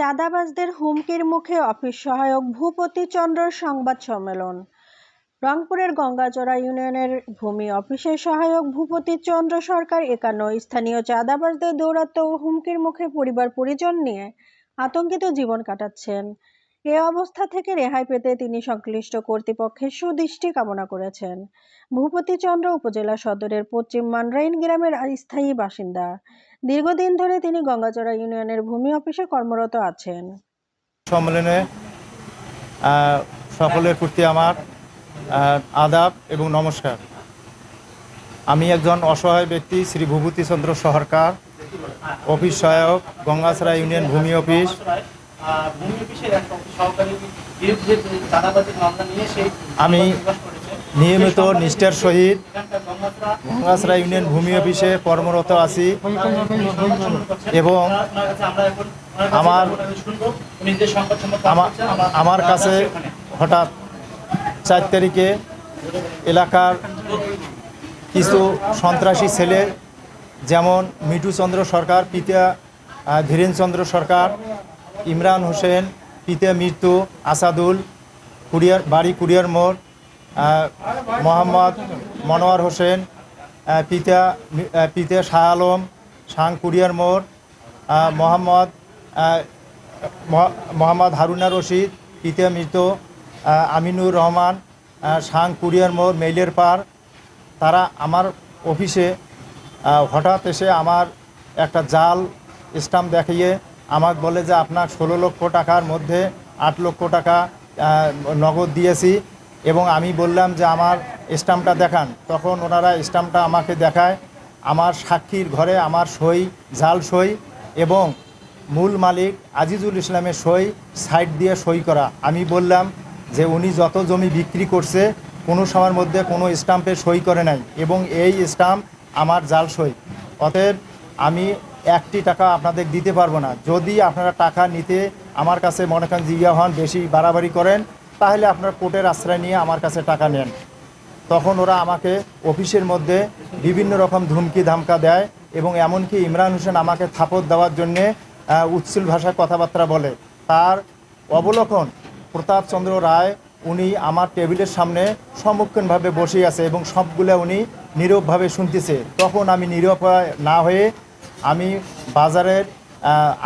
চাঁদাবাজদের হুমকির মুখে অফিস সহায়ক ভূপতি চন্দ্রর সংবাদ সম্মেলন। রংপুরের গঙ্গাচড়া ইউনিয়নের ভূমি অফিসের সহায়ক ভূপতি চন্দ্র সরকার একান্ন স্থানীয় চাঁদাবাজদের দৌরাত্ম ও হুমকির মুখে পরিবার পরিজন নিয়ে আতঙ্কিত জীবন কাটাচ্ছেন। এ অবস্থা থেকে রেহাই পেতে তিনি সংশ্লিষ্ট কর্তৃপক্ষের সুদৃষ্টি কামনা করেছেন। ভূপতি চন্দ্র উপজেলা সদরের পশ্চিম মানরাইন গ্রামের স্থায়ী বাসিন্দা। দীর্ঘদিন ধরে তিনি গঙ্গাচড়া ইউনিয়নের ভূমি অফিসে কর্মরত আছেন। সম্মেলনে সকলের প্রতি আমার আদাব এবং নমস্কার। আমি একজন অসহায় ব্যক্তি, শ্রী ভূপতি চন্দ্র সরকার অফিস সহায়ক, গঙ্গাচড়া ইউনিয়ন ভূমি অফিস। ভূমি অফিসের একটা অফিস বিরুদ্ধে চাঁদাবাজির মামলা নিয়ে সেই আমি নিয়মিত নিষ্ঠার সহিত গঙ্গাচড়া ইউনিয়ন ভূমি অফিসে কর্মরত আছি। এবং আমরা আমার- কাছে হঠাৎ চার তারিখে এলাকার কিছু সন্ত্রাসী ছেলে যেমন মিঠু চন্দ্র সরকার পিতা আহ, ধীরেন চন্দ্র সরকার ইমরান হোসেন পিতা মৃত্যু আসাদুল, কুরিয়ার, বাড়ি কুরিয়ার মোড় মোহাম্মদ মনোয়ার হোসেন পিতা পিতা শাহ আলম সাং কুরিয়ার মোড় মোহাম্মদ মোহাম্মদ হারুনা রশিদ পিতা মৃত আমিনুর রহমান সাং কুরিয়ার মোড়, মেইলের পার। তারা আমার অফিসে হঠাৎ এসে আমার একটা জাল, স্টাম্প দেখিয়ে আমাকে বলে যে আপনার ষোলো লক্ষ টাকার মধ্যে আট লক্ষ টাকা নগদ দিয়েছি এবং আমি বললাম যে আমার স্টাম্পটা দেখান। তখন ওনারা স্টাম্পটা আমাকে দেখায়। আমার সাক্ষীর ঘরে আমার সই, জাল সই এবং মূল মালিক আজিজুল ইসলামের সই সাইড দিয়ে সই করা। আমি বললাম যে উনি যত জমি বিক্রি করছে, কোনো সময়ের মধ্যে কোনো স্টাম্পে সই করে নাই এবং এই স্টাম্প আমার জাল সই। অতএব আমি একটি টাকা আপনাদের দিতে পারব না। যদি আপনারা টাকা নিতে আমার কাছে মনে করেন জিজ্ঞা হন বেশি বাড়াবাড়ি করেন, তাহলে আপনার কোর্টের আশ্রয় নিয়ে আমার কাছে টাকা নেন। তখন ওরা আমাকে অফিসের মধ্যে বিভিন্ন রকম ধুমকি ধামকা দেয় এবং এমনকি ইমরান হোসেন আমাকে থাপড় দেওয়ার জন্যে উচ্ছল ভাষায় কথাবার্তা বলে। তার অবলোকন প্রতাপচন্দ্র রায়, উনি আমার টেবিলের সামনে সম্মুখীনভাবে বসে আছে এবং সবগুলো উনি নীরবভাবে শুনতেছে। তখন আমি নীরব না হয়ে আমি বাজারের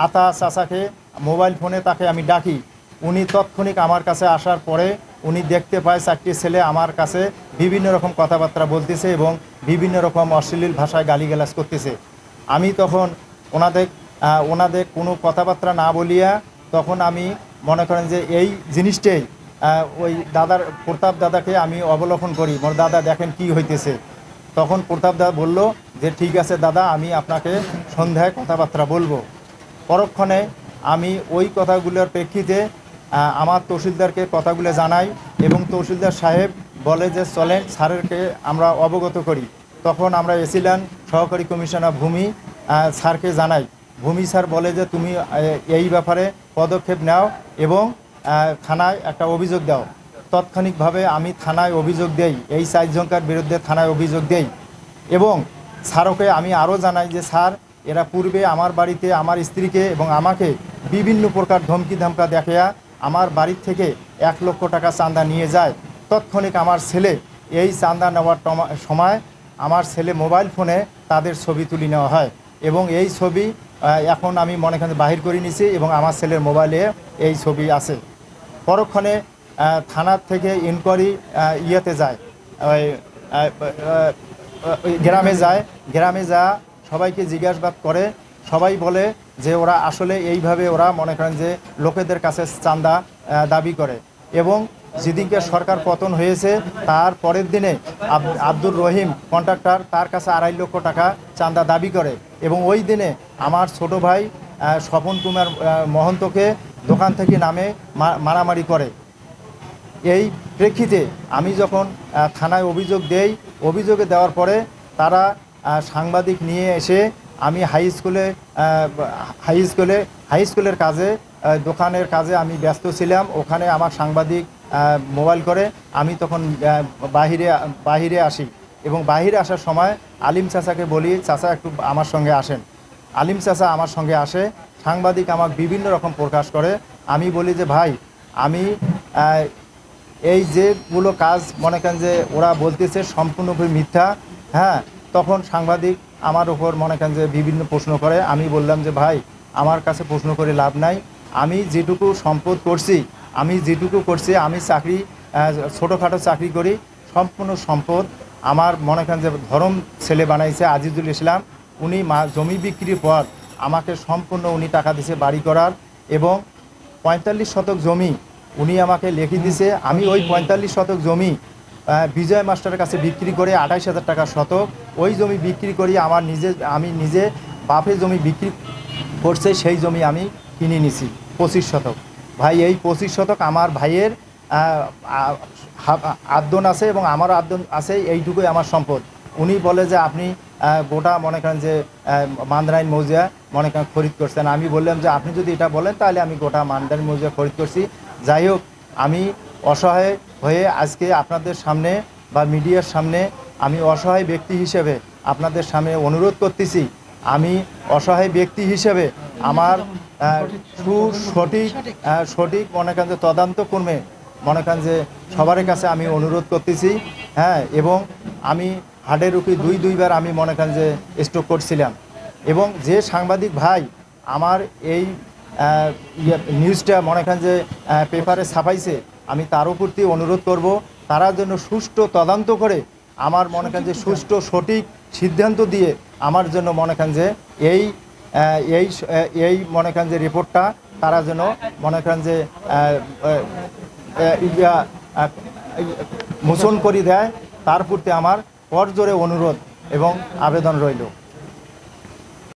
আতা চাচাকে মোবাইল ফোনে তাকে আমি ডাকি। উনি তৎক্ষণিক আমার কাছে আসার পরে উনি দেখতে পায় চারটি ছেলে আমার কাছে বিভিন্ন রকম কথাবার্তা বলতেছে এবং বিভিন্ন রকম অশ্লীল ভাষায় গালিগালাজ করতেছে। আমি তখন ওনাদের ওনাদের কোনো কথাবার্তা না বলিয়া তখন আমি মনে করেন যে এই জিনিসটাই ওই দাদার, প্রতাপ দাদাকে আমি অবলোকন করি। মোর দাদা দেখেন কি হইতেছে। তখন প্রতাপ দাদা বলল যে, ঠিক আছে দাদা, আমি আপনাকে সন্ধ্যায় কথাবার্তা বলব। পরক্ষণে আমি ওই কথাগুলোর প্রেক্ষিতে আমার তহসিলদারকে কথাগুলো জানাই এবং তহসিলদার সাহেব বলে যে, চলেন স্যারেরকে আমরা অবগত করি। তখন আমরা এসিলেন সহকারী কমিশনার ভূমি স্যারকে জানাই। ভূমি স্যার বলে যে, তুমি এই ব্যাপারে পদক্ষেপ নাও এবং থানায় একটা অভিযোগ দাও। তাৎক্ষণিকভাবে আমি থানায় অভিযোগ দেই, এই চারজনকার বিরুদ্ধে থানায় অভিযোগ দেই এবং স্যারকে আমি আরও জানাই যে, স্যার, এরা পূর্বে আমার বাড়িতে আমার স্ত্রীকে এবং আমাকে বিভিন্ন প্রকার ধমকি ধামকা দেখাইয়া আমার বাড়ির থেকে এক লক্ষ টাকা চাঁদা নিয়ে যায়। তৎক্ষণিক আমার ছেলে এই চাঁদা নেওয়ার সময় আমার ছেলে মোবাইল ফোনে তাদের ছবি তুলে নেওয়া হয় এবং এই ছবি এখন আমি মনে বাহির করে নিছি এবং আমার ছেলের মোবাইলে এই ছবি আছে। পরক্ষণে থানার থেকে ইনকোয়ারি ইয়েতে যায়। ওই গ্রামে যায়। গ্রামে যা সবাইকে জিজ্ঞাসাবাদ করে। সবাই বলে যে ওরা আসলে এইভাবে ওরা মনে করেন যে লোকেদের কাছে আহ, দাবি করে। এবং যেদিনকে সরকার পতন হয়েছে তার পরের দিনে আব- আব্দুর রহিম কন্ট্রাক্টর তার কাছে আড়াই লক্ষ টাকা চাঁদা দাবি করে। এবং ওই দিনে আমার ছোট ভাই স্বপন কুমার মহন্তকে দোকান থেকে নামে মারামারি করে। এই প্রেক্ষিতে আমি যখন থানায় অভিযোগ দেই, অভিযোগে দেওয়ার পরে তারা সাংবাদিক নিয়ে এসে আমি হাই স্কুলে হাই স্কুলে, হাই স্কুলের কাজে দোকানের কাজে আমি ব্যস্ত ছিলাম। ওখানে আমার সাংবাদিক মোবাইল করে। আমি তখন বাহিরে বাহিরে আসি এবং বাহিরে আসার সময় আলিম চাচাকে বলি, চাচা, একটু আমার সঙ্গে আসেন। আলিম চাচা আমার সঙ্গে আসে। সাংবাদিক আমাকে বিভিন্ন রকম প্রকাশ করে। আমি বলি যে, ভাই, আমি এই যেগুলো কাজ, মনে করেন যে ওরা বলতেছে সম্পূর্ণভাবে মিথ্যা হ্যাঁ তখন সাংবাদিক আমার উপর মনে করেন যে বিভিন্ন প্রশ্ন করে। আমি বললাম যে, ভাই, আমার কাছে প্রশ্ন করে লাভ নাই। আমি যেটুকু সম্পদ করছি, আমি যেটুকু করছি, আমি চাকরি ছোটোখাটো চাকরি করি, সম্পূর্ণ সম্পদ আমার মনে করেন যে ধরম ছেলে বানাইছে আজিজুল ইসলাম। উনি মা, জমি বিক্রির পর আমাকে সম্পূর্ণ উনি টাকা দিছে বাড়ি করার এবং পঁয়তাল্লিশ শতক জমি উনি আমাকে লিখে দিছে, আমি ওই পঁয়তাল্লিশ শতক জমি বিজয় মাস্টারের কাছে বিক্রি করে আঠাইশ হাজার টাকা শতক, ওই জমি বিক্রি করি, আমার নিজে, আমি নিজে বাপে জমি বিক্রি করছে, সেই জমি আমি কিনে নিছি, পঁচিশ শতক। ভাই, এই পঁচিশ শতক আমার ভাইয়ের আদ্যন আছে এবং আমার আদ্যন আছে, এইটুকুই আমার সম্পদ। উনি বলে যে আপনি গোটা মনে করেন যে মান্দারাইন মৌজা মনে করেন খরিদ করছেন। আমি বললাম যে আপনি যদি এটা বলেন, তাহলে আমি গোটা মান্দারাইন মৌজা খরিদ করছি। যাই হোক, আমি অসহায় হয়ে আজকে আপনাদের সামনে বা মিডিয়ার সামনে আমি অসহায় ব্যক্তি হিসেবে আপনাদের সামনে অনুরোধ করতেছি। আমি অসহায় ব্যক্তি হিসেবে আমার সঠিক সঠিক মনে করেন যে তদন্ত কর্মে, মনে করেন যে সবার কাছে আমি অনুরোধ করতেছি। হ্যাঁ এবং আমি হার্টের রুগী দুই দুইবার আমি মনে করেন যে স্ট্রোক করছিলাম। এবং যে সাংবাদিক ভাই আমার এই নিউজটা মনে করেন যে পেপারে ছাপাইছে আমি তার প্রতি অনুরোধ করব তারা যেন সুষ্ঠু তদন্ত করে আমার মনে করেন যে সুষ্ঠু সঠিক সিদ্ধান্ত দিয়ে আমার জন্য মনে করেন যে এই এই এই মনে করেন যে রিপোর্টটা তারা যেন মনে করেন যে ইয়া, মোচন করে দেয় তার প্রতি আমার করজোরে অনুরোধ এবং আবেদন রইল।